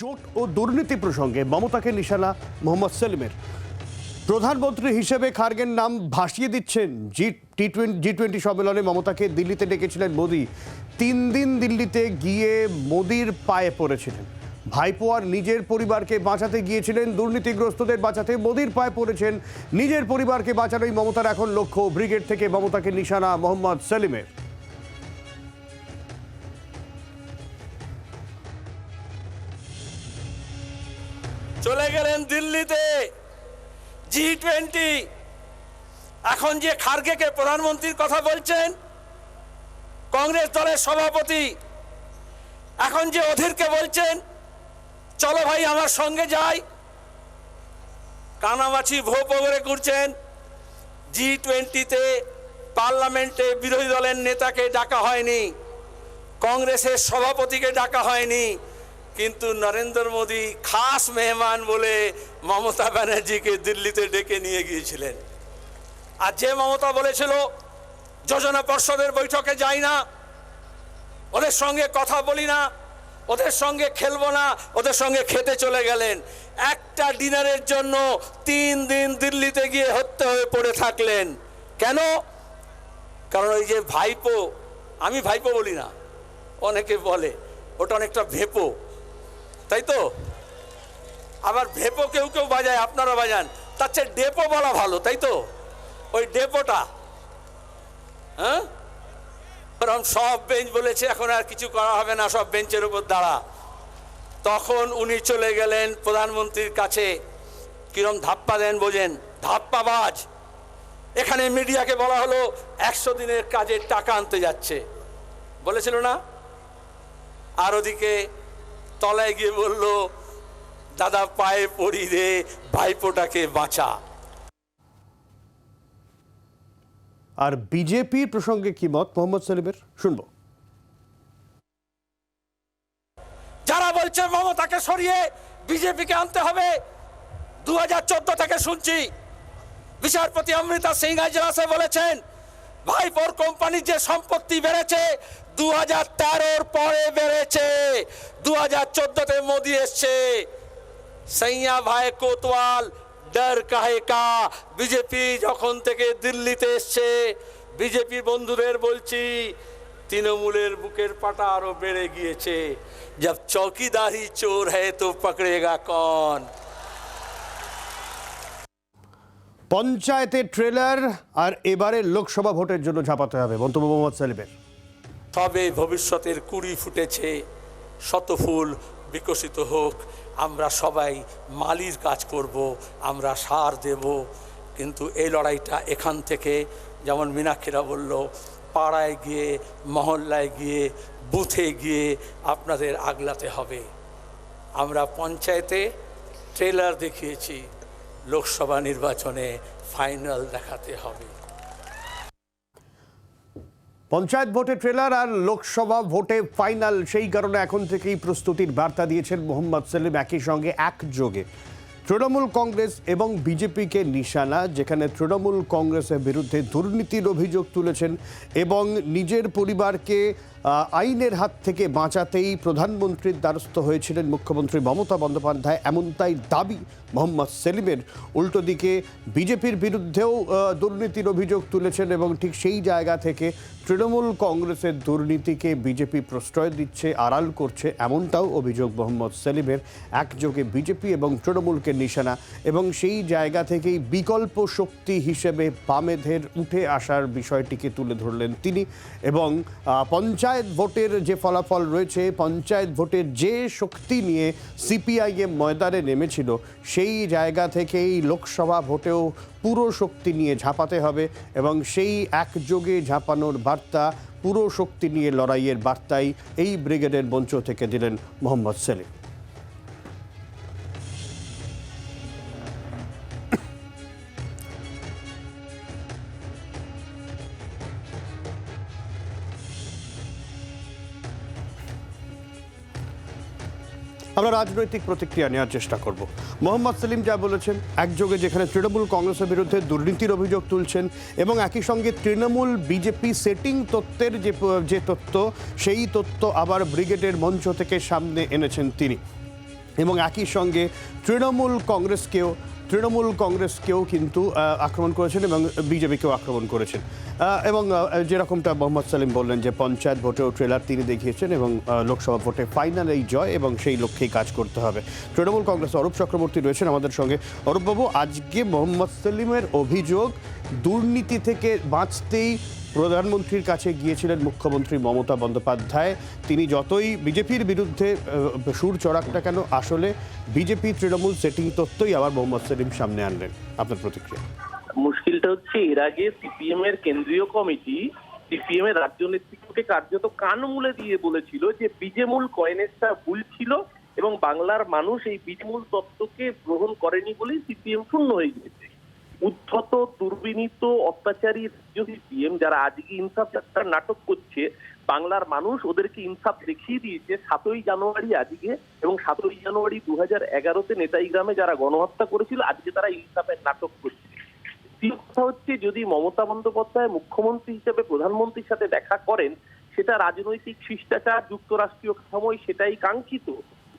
চোট ও দুর্নীতি প্রসঙ্গে মমতাকে নিশানা মোহাম্মদ সেলিমের। প্রধানমন্ত্রী হিসেবে খার্গের নাম ভাসিয়ে দিচ্ছেন। জি টি টোয়েন্টি জি টোয়েন্টি সম্মেলনে মমতাকে দিল্লিতে ডেকেছিলেন মোদি। তিন দিন দিল্লিতে গিয়ে মোদির পায়ে পড়েছিলেন। ভাইপো আর নিজের পরিবারকে বাঁচাতে গিয়েছিলেন। দুর্নীতিগ্রস্তদের বাঁচাতে মোদির পায়ে পড়েছেন। নিজের পরিবারকে বাঁচানোই মমতার এখন লক্ষ্য। ব্রিগেড থেকে মমতাকে নিশানা মোহাম্মদ সেলিমের। চলে গেলেন দিল্লিতে। G twenty. এখন যে খার্গেকে প্রধানমন্ত্রীর কথা বলছেন, কংগ্রেস দলের সভাপতি, এখন যে অধীরকে বলছেন, চলো ভাই আমার সঙ্গে যাই। কানামাছি ভো করে করছেন জি টোয়েন্টিতে পার্লামেন্টে বিরোধী দলের নেতাকে ডাকা হয়নি, কংগ্রেসের সভাপতিকে ডাকা হয়নি। কিন্তু নরেন্দ্র মোদী খাস মেহমান বলে মমতা ব্যানার্জিকে দিল্লিতে ডেকে নিয়ে গিয়েছিলেন। আর যে মমতা বলেছিল, যোজনা পর্ষদের বৈঠকে যাই না, ওদের সঙ্গে কথা বলি না, ওদের সঙ্গে খেলব না, ওদের সঙ্গে খেতে চলে গেলেন। একটা ডিনারের জন্য তিন দিন দিল্লিতে গিয়ে হত্যা হয়ে পড়ে থাকলেন। কেন? কারণ ওই যে ভাইপো, আমি ভাইপো বলি না, অনেকে বলে, ওটা অনেকটা ভেপো। তাই তো? আবার ভেপো কেউ কেউ বাজায়, আপনারা বাজান। তার চেয়ে ডেপো বলা ভালো, তাই তো? ওই ডেপোটা। হ্যাঁ? ওরকম সব বেঞ্চ বলেছে, এখন আর কিছু করা হবে না, সব বেঞ্চের উপর দাঁড়া। তখন উনি চলে গেলেন প্রধানমন্ত্রীর কাছে। কিরম ধাপ্পা দেন বোঝেন? ধাপ্পাবাজ। এখানে মিডিয়াকে বলা হলো, একশো দিনের কাজের টাকা আনতে যাচ্ছে। বলেছিল না? আর ওদিকে তলায় গিয়ে বলল দাদা পায়ে পড়ি রে ভাইপোটাকে বাঁচা। আর বিজেপির প্রসঙ্গে কি মত মোহাম্মদ সেলিমের? শুনব। যারা বলছে মমতাকে সরিয়ে বিজেপিকে আনতে হবে দু হাজার চোদ্দ থেকে শুনছি। বিচারপতি অমৃতা সিং আজলাসে বলেছেন ভাইপোর কোম্পানির যে সম্পত্তি বেড়েছে দু হাজার তেরোর পরে বেড়েছে। দু হাজার চোদ্দতে মোদি এসছে। সৈয়া ভাই কোতওয়াল ডর কাহে কা বিজেপি যখন থেকে দিল্লিতে এসছে বিজেপি বন্ধুদের বলছি, তৃণমূলের বুকের পাটা আরও বেড়ে গিয়েছে। জব চৌকিদারি চোর হ্যায় তো পকড়েগা কন। পঞ্চায়েতের ট্রেলার আর এবারে লোকসভা ভোটের জন্য ঝাঁপাতে হবে। মন্তব্য মোহাম্মদ সেলিমের। তবে ভবিষ্যতের কুড়ি ফুটেছে। শতফুল বিকশিত হোক। আমরা সবাই মালির কাজ করব, আমরা সার দেব। কিন্তু এই লড়াইটা এখান থেকে, যেমন মীনাক্ষীরা বলল, পাড়ায় গিয়ে, মহল্লায় গিয়ে, বুথে গিয়ে আপনাদের আগলাতে হবে। আমরা পঞ্চায়েতে ট্রেলার দেখিয়েছি, লোকসভা নির্বাচনে ফাইনাল দেখাতে হবে। পঞ্চায়েত ভোটে ট্রেলার আর লোকসভা ভোটে ফাইনাল। সেই কারণে এখন থেকেই প্রস্তুতির বার্তা দিয়েছেন মোহাম্মদ সেলিম। একই সঙ্গে একযোগে তৃণমূল কংগ্রেস এবং বিজেপিকে নিশানা, যেখানে তৃণমূল কংগ্রেসের বিরুদ্ধে দুর্নীতির অভিযোগ তুলেছেন এবং নিজের পরিবারকে আইনের হাত থেকে বাঁচাতেই প্রধানমন্ত্রীর দ্বারস্থ হয়েছিলেন মুখ্যমন্ত্রী মমতা বন্দ্যোপাধ্যায়। এমনটাই দাবি মোহাম্মদ সেলিমের। উল্টো দিকে বিজেপির বিরুদ্ধেও দুর্নীতির অভিযোগ তুলেছেন এবং ঠিক সেই জায়গা থেকে তৃণমূল কংগ্রেসের দুর্নীতিকে বিজেপি প্রশ্রয় দিচ্ছে আড়াল করছে এমনটাও অভিযোগ মোহাম্মদ সেলিমের। একযোগে বিজেপি এবং তৃণমূলকে নিশানা এবং সেই জায়গা থেকেই বিকল্প শক্তি হিসেবে বামেদের উঠে আসার বিষয়টিকে তুলে ধরলেন তিনি এবং আহ, পঞ্চায়েত ভোটের যে ফলাফল রয়েছে, পঞ্চায়েত ভোটের যে শক্তি নিয়ে সিপিআইএম ময়দানে নেমেছিল, সেই জায়গা থেকেই লোকসভা ভোটেও পুরো শক্তি নিয়ে ঝাঁপাতে হবে এবং সেই একযোগে ঝাঁপানোর বার্তা, পুরো শক্তি নিয়ে লড়াইয়ের বার্তাই এই ব্রিগেডের মঞ্চ থেকে দিলেন মোহাম্মদ সেলিম। রাজনৈতিক প্রতিক্রিয়া নেওয়ার চেষ্টা করব। মোহাম্মদ সেলিম যা বলেছেন, একযোগে যেখানে তৃণমূল কংগ্রেসের বিরুদ্ধে দুর্নীতির অভিযোগ তুলছেন এবং একই সঙ্গে তৃণমূল বিজেপি সেটিং তত্ত্বের যে যে তত্ত্ব, সেই তত্ত্ব আবার ব্রিগেডের মঞ্চ থেকে সামনে এনেছেন তিনি। এবং একই সঙ্গে তৃণমূল কংগ্রেসকেও তৃণমূল কংগ্রেসকেও কিন্তু আক্রমণ করেছেন এবং বিজেপিকেও আক্রমণ করেছেন। এবং যেরকমটা মোহাম্মদ সালিম বললেন যে পঞ্চায়েত ভোটেও ট্রেলার তিনি দেখিয়েছেন এবং লোকসভা ভোটে ফাইনাল এই জয় এবং সেই লক্ষ্যেই কাজ করতে হবে। তৃণমূল কংগ্রেস অরূপ চক্রবর্তী রয়েছেন আমাদের সঙ্গে। অরূপবাবু, আজকে মোহাম্মদ সালিমের অভিযোগ দুর্নীতি থেকে বাঁচতেই প্রধানমন্ত্রীর কাছে গিয়েছিলেন মুখ্যমন্ত্রী মমতা বন্দ্যোপাধ্যায়। তিনি যতই বিজেপির বিরুদ্ধে সুর চড়াক না কেন, আসলে বিজেপি তৃণমূল সেটিং তত্ত্বই আবার মোহাম্মদ সেলিম সামনে আনলেন। আপনার প্রতিক্রিয়া? মুশকিলটা হচ্ছে, এর আগে সিপিএম এর কেন্দ্রীয় কমিটি সিপিএম এর রাজ্য নেতৃত্বকে কার্যত কান মুলে দিয়ে বলেছিল যে বিজেমূল কয়েনেসটা ভুল ছিল এবং বাংলার মানুষ এই বিজমূল তত্ত্বকে গ্রহণ করেনি বলেই সিপিএম শূন্য হয়ে গিয়েছে। উদ্ধত, দুর্বিনীত, অত্যাচারী যদি সিএম যারা আজকে ইনসাফ যাত্রার নাটক করছে, বাংলার মানুষ ওদেরকে ইনসাফ দেখিয়ে দিয়েছে সাতই জানুয়ারি আজকে এবং সাতই জানুয়ারি দু হাজার এগারোতে নেতাই গ্রামে যারা গণহত্যা করেছিল, আজকে তারা ইনসাফের নাটক করছে। দ্বিতীয় কথা হচ্ছে, যদি মমতা বন্দ্যোপাধ্যায় মুখ্যমন্ত্রী হিসেবে প্রধানমন্ত্রীর সাথে দেখা করেন, সেটা রাজনৈতিক শিষ্টাচার, যুক্তরাষ্ট্রীয় কাঠামোয় সেটাই কাঙ্ক্ষিত।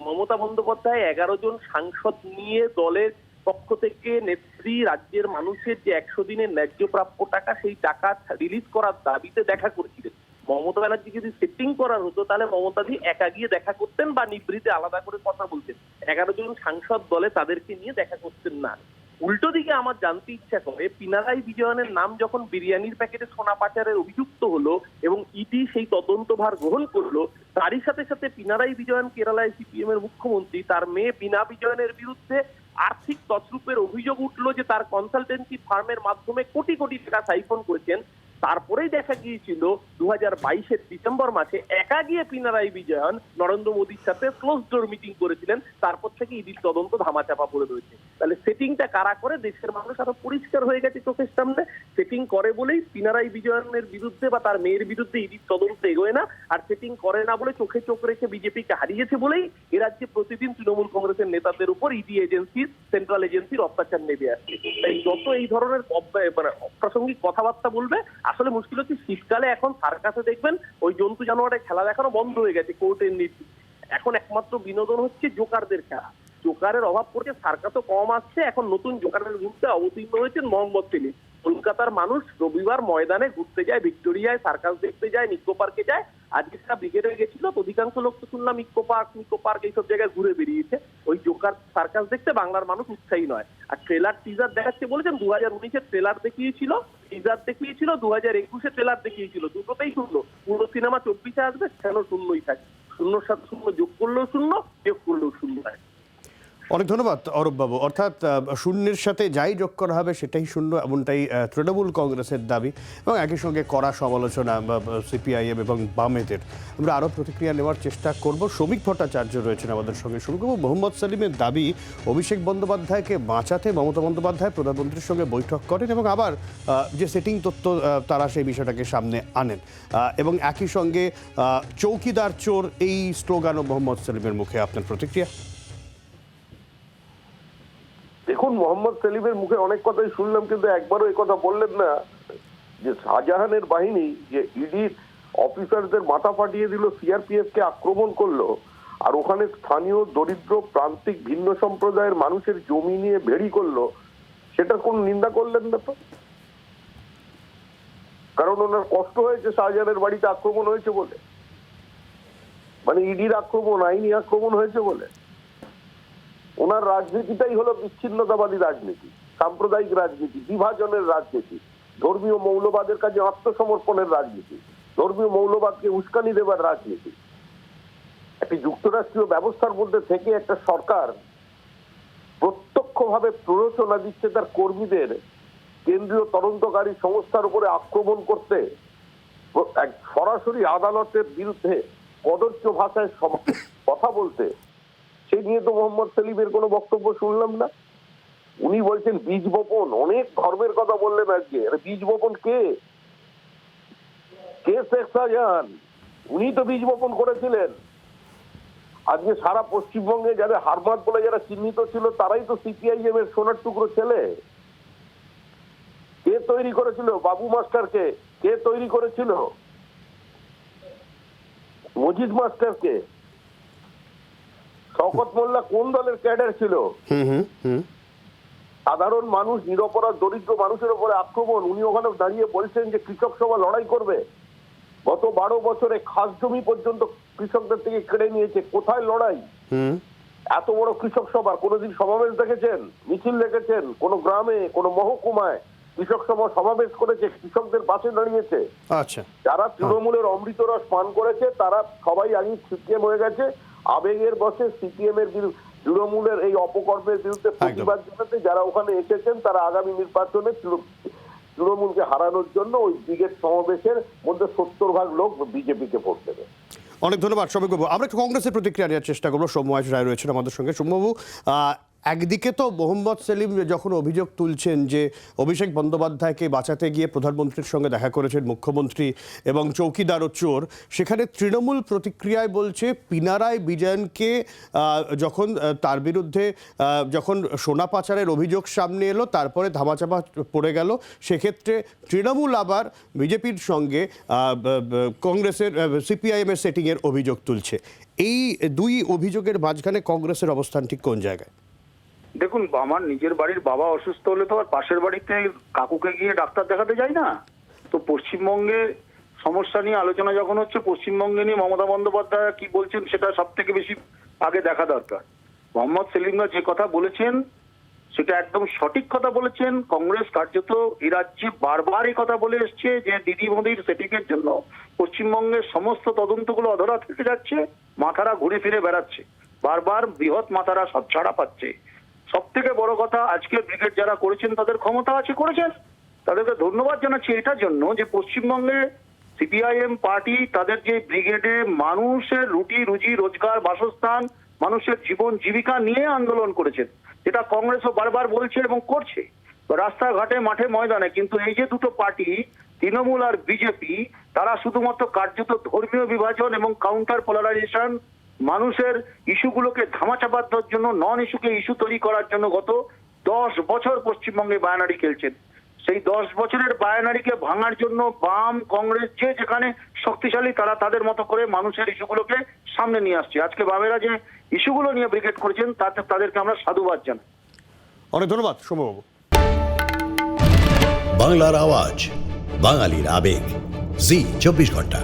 মমতা বন্দ্যোপাধ্যায় এগারো জন সাংসদ নিয়ে দলের পক্ষ থেকে নেত্রী রাজ্যের মানুষের যে একশো দিনের ন্যায্য প্রাপ্য টাকা, সেই টাকা রিলিজ করার দাবিতে দেখা করেছিলেন। মমতা ব্যানার্জি যদি সেটিং করার হতো, তাহলে মমতাজি একা গিয়ে দেখা করতেন বা নিবৃতে আলাদা করে কথা বলতেন। এগারো জন সাংসদ দলে তাদেরকে নিয়ে দেখা করতেন না। উল্টো দিকে আমার জানতে ইচ্ছা করে, পিনারাই বিজয়নের নাম যখন বিরিয়ানির প্যাকেটে সোনা পাচারের অভিযুক্ত হলো এবং ইডি সেই তদন্তভার গ্রহণ করল, তারই সাথে সাথে পিনারাই বিজয়ন, কেরালায় সিপিএম এর মুখ্যমন্ত্রী, তার মেয়ে বিনা বিজয়নের বিরুদ্ধে আর্থিক তছরূপের অভিযোগ উঠল যে তার কনসালটেন্সি ফার্মের মাধ্যমে কোটি কোটি টাকা সাইফন করেছেন। তারপরেই দেখা গিয়েছিল দু হাজার বাইশের ডিসেম্বর মাসে একা গিয়ে পিনারাই বিজয়ন নরেন্দ্র মোদীর সাথে ক্লোজ ডোর মিটিং করেছিলেন, তারপর থেকে ইডির তদন্ত ধামাচাপা পড়ে রয়েছে। তাহলে সেটিংটা কারা করে? দেশের মানুষ আরও পরিষ্কার হয়ে গেছে চোখের সামনে। সেটিং করে বলেই পিনারাই বিজয়নের বিরুদ্ধে বা তার মেয়ের বিরুদ্ধে ইডির তদন্ত এগোয় না, আর সেটিং করে না বলে চোখে চোখ রেখে বিজেপিকে হারিয়েছে বলেই এ রাজ্যে প্রতিদিন তৃণমূল কংগ্রেসের নেতাদের উপর ইডি এজেন্সির সেন্ট্রাল এজেন্সির অত্যাচার নেমে আসছে তাই যত এই ধরনের মানে অপ্রাসঙ্গিক কথাবার্তা বলবে আসলে মুশকিল হচ্ছে শীতকালে এখন সার্কাসে দেখবেন ওই জন্তু জানোয়ারের খেলা দেখানো বন্ধ হয়ে গেছে কোর্টের নীতি এখন একমাত্র বিনোদন হচ্ছে জোকারদের খেলা। জোকারের অভাব পড়ছে, সার্কাসও কম আসছে, এখন নতুন জোকারের রূপটা অবতীর্ণ হয়েছেন মোহাম্মদ সেলিম। কলকাতার মানুষ রবিবার ময়দানে ঘুরতে যায়, ভিক্টোরিয়ায় সার্কাস দেখতে যায়, নিকো পার্কে যায়। আজকে সেটা ব্রিগেডে গেছিল, তো অধিকাংশ লোক তো শুনলাম ইকো পার্ক, নিকো পার্ক এইসব জায়গায় ঘুরে বেরিয়েছে। ওই জোকার সার্কাস দেখতে বাংলার মানুষ উৎসাহী নয়। আর ট্রেলার টিজার দেখাচ্ছে বলেছেন দু হাজার উনিশের ট্রেলার দেখিয়েছিল টিজার দেখিয়েছিল দু হাজার একুশে ট্রেলার দেখিয়েছিল। দুটোতেই শূন্য পুরো সিনেমা চব্বিশে আসবে, কেন শূন্যই থাকে? শূন্যর সাথে শূন্য, যোগ করলেও শূন্য, যোগ করলেও শূন্য। হয় অনেক ধন্যবাদ, অরূপবাবু। অর্থাৎ শূন্যের সাথে যাই যোগ করা হবে সেটাই শূন্য, এমনটাই তৃণমূল কংগ্রেসের দাবি এবং একই সঙ্গে কড়া সমালোচনা সিপিআইএম এবং বামেদের। আমরা আরও প্রতিক্রিয়া নেওয়ার চেষ্টা করব। শ্রমিক ভট্টাচার্য রয়েছেন আমাদের সঙ্গে। শুরু করব মোহাম্মদ সালিমের দাবি, অভিষেক বন্দ্যোপাধ্যায়কে বাঁচাতে মমতা বন্দ্যোপাধ্যায় প্রধানমন্ত্রীর সঙ্গে বৈঠক করেন এবং আবার যে সেটিং তথ্য তারা সেই বিষয়টাকে সামনে আনেন। এবং একই সঙ্গে চৌকিদার চোর, এই স্লোগানও মোহাম্মদ সালিমের মুখে। আপনার প্রতিক্রিয়া? দেখুন মোহাম্মদ সেলিমের মুখে অনেক কথাই শুনলাম, কিন্তু একবারও এই কথা বললেন না। যে শাহজাহানের বাহিনী যে ইডির অফিসারদের মাথা ফাটিয়ে দিল সিআরপিএফ কে আক্রমণ করল, আর ওখানে স্থানীয় দরিদ্র প্রান্তিক ভিন্ন সম্প্রদায়ের মানুষের জমি নিয়ে ভেড়ি করল, সেটা কোন নিন্দা করলেন না তো? কারণ ওনার কষ্ট হয়েছে শাহজাহানের বাড়িতে আক্রমণ হয়েছে বলে। মানে ইডির আক্রমণ, আইনি আক্রমণ হয়েছে বলে। ওনার রাজনীতিটাই হলো বিচ্ছিন্নতাবাদী রাজনীতি, সাম্প্রদায়িক রাজনীতি, বিভাজনের রাজনীতি, ধর্মীয় মৌলবাদের কাছে আত্মসমর্পণের রাজনীতি, ধর্মীয় মৌলবাদকে উস্কানি দেবার রাজনীতি। একটি যুক্তরাষ্ট্রীয় ব্যবস্থার মধ্যে থেকে একটা সরকার প্রত্যক্ষভাবে প্ররোচনা দিচ্ছে তার কর্মীদের কেন্দ্রীয় তদন্তকারী সংস্থার উপরে আক্রমণ করতে সরাসরি আদালতের বিরুদ্ধে কদর্য ভাষায় কথা বলতে সেই নিয়ে তো মোহাম্মদ সেলিমের কোনো বক্তব্য শুনলাম না। উনি বলছেন, বীজ বপন, অনেক ধর্মের কথা বললেন আজকে। আরে বীজ বপন কে? কে শেখ শাহজাহান? উনি তো বীজ বপন করেছিলেন। আজকে সারা পশ্চিমবঙ্গে যারা হারমাত বলে যারা চিহ্নিত ছিল, তারাই তো সিপিআইএম এর সোনার টুকরো ছেলে। কে তৈরি করেছিল? বাবু মাস্টারকে। কে তৈরি করেছিল? মজিদ মাস্টারকে। শওকত মোল্লা কোন দলের ক্যাডার ছিল? সাধারণ মানুষ নিরপরাধ দরিদ্র মানুষের উপরে আক্রমণ উনি ওখানে দাঁড়িয়ে বলছেন যে কৃষক সভা লড়াই করবে। গত বারো বছরে খাস জমি পর্যন্ত কৃষকদের থেকে কেড়ে নিয়েছে। কোথায় লড়াই? এত বড় কৃষক সভা কোনোদিন সমাবেশ দেখেছেন? মিছিল দেখেছেন? কোনো গ্রামে কোনো মহকুমায় কৃষক সভা সমাবেশ করেছে কৃষকদের পাশে দাঁড়িয়েছে? আচ্ছা। যারা তৃণমূলের অমৃত রস পান করেছে তারা সবাই আগে সিপিএম হয়ে গেছে আবেগের বসে সিপিএম এর বিরুদ্ধে তৃণমূলের এই অপকর্মের বিরুদ্ধে প্রতিবাদ জানাতে যারা ওখানে এসেছেন তারা আগামী নির্বাচনে তৃণমূলকে হারানোর জন্য ওই ব্রিগেড সমাবেশের মধ্যে সত্তর ভাগ লোক বিজেপিকে ভোট দেবে। অনেক ধন্যবাদ করব আমরা একটু কংগ্রেসের প্রতিক্রিয়া নেওয়ার চেষ্টা করব। সৌম্য রায় রয়েছেন আমাদের সঙ্গে। সৌম্যবাবু একদিকে তো মোহাম্মদ সেলিম যখন অভিযোগ তুলছেন যে অভিষেক বন্দ্যোপাধ্যায়কে বাঁচাতে গিয়ে প্রধানমন্ত্রীর সঙ্গে দেখা করেছেন মুখ্যমন্ত্রী এবং চৌকিদার ও চোর, সেখানে তৃণমূল প্রতিক্রিয়ায় বলছে পিনারায় বিজয়নকে যখন তার বিরুদ্ধে যখন সোনা পাচারের অভিযোগ সামনে এলো, তারপরে ধামাচাপা পড়ে গেল, সেক্ষেত্রে তৃণমূল আবার বিজেপির সঙ্গে কংগ্রেসের সিপিআইএমের সেটিংয়ের অভিযোগ তুলছে। এই দুই অভিযোগের মাঝখানে কংগ্রেসের অবস্থান ঠিক কোন জায়গায়? দেখুন, আমার নিজের বাড়ির বাবা অসুস্থ হলে তো আর পাশের বাড়িতে কাকুকে গিয়ে ডাক্তার দেখাতে যাই না। তো পশ্চিমবঙ্গে সমস্যা নিয়ে আলোচনা যখন হচ্ছে, পশ্চিমবঙ্গে নিয়ে মমতা বন্দ্যোপাধ্যায় কি বলছেন সেটা সব থেকে বেশি আগে দেখা দরকার। মোহাম্মদ সেলিমরা যে কথা বলেছেন, সেটা একদম সঠিক কথা বলেছেন। কংগ্রেস কার্যত এ রাজ্যে বারবার এই কথা বলে এসছে যে, দিদি মোদির সেটিং এর জন্য পশ্চিমবঙ্গের সমস্ত তদন্তগুলো অধরা থেকে যাচ্ছে, মাথারা ঘুরে ফিরে বেড়াচ্ছে। বারবার বৃহৎ মাথারা সব ছাড়া পাচ্ছে। সব থেকে বড় কথা, আজকে ব্রিগেড যারা করেছেন, তাদের ক্ষমতা আছে, করেছেন। তাদেরকে ধন্যবাদ জানাচ্ছি এটার জন্য যে পশ্চিমবঙ্গে সিপিআইএম পার্টি তাদের যে ব্রিগেডে মানুষের রুটি, রুজি, রোজগার, বাসস্থান, মানুষের জীবন, জীবিকা নিয়ে আন্দোলন করেছেন। যেটা কংগ্রেসও বারবার বলছে এবং করছে। রাস্তাঘাটে, মাঠে, ময়দানে, কিন্তু এই যে দুটো পার্টি, তৃণমূল আর বিজেপি, তারা শুধুমাত্র কার্যত ধর্মীয় বিভাজন এবং কাউন্টার পোলারাইজেশন মানুষের ইস্যুগুলোকে ধামাচাপা দেওয়ার জন্য নন ইস্যুকে ইস্যু তৈরি করার জন্য গত দশ বছর পশ্চিমবঙ্গে বায়ানারি খেলছেন। সেই দশ বছরের বায়ানারিকে ভাঙার জন্য বাম কংগ্রেস যে যেখানে শক্তিশালী তারা তাদের মতো করে মানুষের ইস্যুগুলোকে সামনে নিয়ে আসছে। আজকে বামেরা যে ইস্যুগুলো নিয়ে ব্রিগেড করেছেন তাতে তাদেরকে আমরা সাধুবাদ জানাই। অনেক ধন্যবাদ সৌম্যবাবু বাংলার আওয়াজ বাঙালির আবেগ। জি চব্বিশ ঘণ্টা।